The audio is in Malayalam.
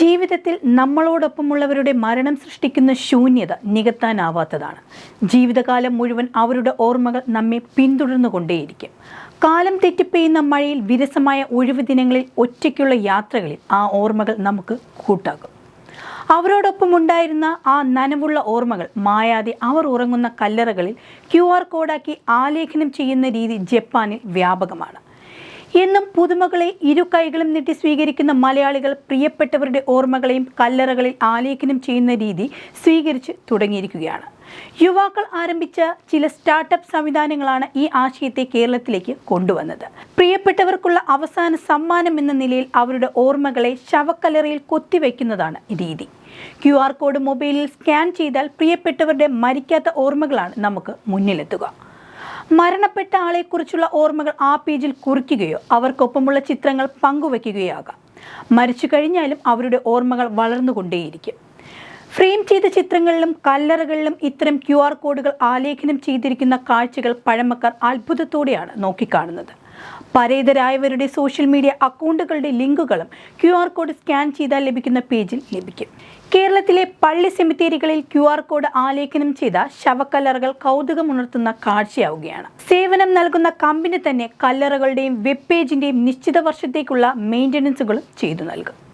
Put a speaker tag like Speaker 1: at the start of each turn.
Speaker 1: ജീവിതത്തിൽ നമ്മളോടൊപ്പമുള്ളവരുടെ മരണം സൃഷ്ടിക്കുന്ന ശൂന്യത നികത്താനാവാത്തതാണ്. ജീവിതകാലം മുഴുവൻ അവരുടെ ഓർമ്മകൾ നമ്മെ പിന്തുടർന്നുകൊണ്ടേയിരിക്കും. കാലം തെറ്റിപ്പെയ്യുന്ന മഴയിൽ വിരസമായ ഒഴിവ് ദിനങ്ങളിൽ ഒറ്റയ്ക്കുള്ള യാത്രകളിൽ ആ ഓർമ്മകൾ നമുക്ക് കൂട്ടാക്കും. അവരോടൊപ്പം ഉണ്ടായിരുന്ന ആ നനവുള്ള ഓർമ്മകൾ മായാതെ അവർ ഉറങ്ങുന്ന കല്ലറകളിൽ ക്യു ആർ കോഡാക്കി ആലേഖനം ചെയ്യുന്ന രീതി ജപ്പാനിൽ വ്യാപകമാണ്. എന്നും പുതുമകളെ ഇരു കൈകളും നീട്ടി സ്വീകരിക്കുന്ന മലയാളികൾ പ്രിയപ്പെട്ടവരുടെ ഓർമ്മകളെയും കല്ലറകളിൽ ആലേഖനം ചെയ്യുന്ന രീതി സ്വീകരിച്ച് തുടങ്ങിയിരിക്കുകയാണ്. യുവാക്കൾ ആരംഭിച്ച ചില സ്റ്റാർട്ടപ്പ് സംവിധാനങ്ങളാണ് ഈ ആശയത്തെ കേരളത്തിലേക്ക് കൊണ്ടുവന്നത്. പ്രിയപ്പെട്ടവർക്കുള്ള അവസാന സമ്മാനം എന്ന നിലയിൽ അവരുടെ ഓർമ്മകളെ ശവക്കല്ലറയിൽ കൊത്തിവെക്കുന്നതാണ് രീതി. ക്യു ആർ കോഡ് മൊബൈലിൽ സ്കാൻ ചെയ്താൽ പ്രിയപ്പെട്ടവരുടെ മരിക്കാത്ത ഓർമ്മകളാണ് നമുക്ക് മുന്നിലെത്തുക. മരണപ്പെട്ട ആളെക്കുറിച്ചുള്ള ഓർമ്മകൾ ആ പേജിൽ കുറിക്കുകയോ അവർക്കൊപ്പമുള്ള ചിത്രങ്ങൾ പങ്കുവയ്ക്കുകയോ ആകാം മരിച്ചു കഴിഞ്ഞാലും അവരുടെ ഓർമ്മകൾ വളർന്നുകൊണ്ടേയിരിക്കും. ഫ്രെയിം ചെയ്ത ചിത്രങ്ങളിലും കല്ലറകളിലും ഇത്തരം ക്യു ആർ കോഡുകൾ ആലേഖനം ചെയ്തിരിക്കുന്ന കാഴ്ചകൾ പഴമക്കാർ അത്ഭുതത്തോടെയാണ് നോക്കിക്കാണുന്നത്. പരേതരായവരുടെ സോഷ്യൽ മീഡിയ അക്കൗണ്ടുകളുടെ ലിങ്കുകളും ക്യു ആർ കോഡ് സ്കാൻ ചെയ്താൽ ലഭിക്കുന്ന പേജിൽ ലഭിക്കും. കേരളത്തിലെ പള്ളി സെമിത്തേരികളിൽ ക്യു ആർ കോഡ് ആലേഖനം ചെയ്ത ശവക്കല്ലറകൾ കൗതുകമുണർത്തുന്ന കാഴ്ചയാവുകയാണ്. സേവനം നൽകുന്ന കമ്പനി തന്നെ കല്ലറകളുടെയും വെബ് പേജിന്റെയും നിശ്ചിത വർഷത്തേക്കുള്ള മെയിന്റനൻസുകളും ചെയ്തു നൽകും.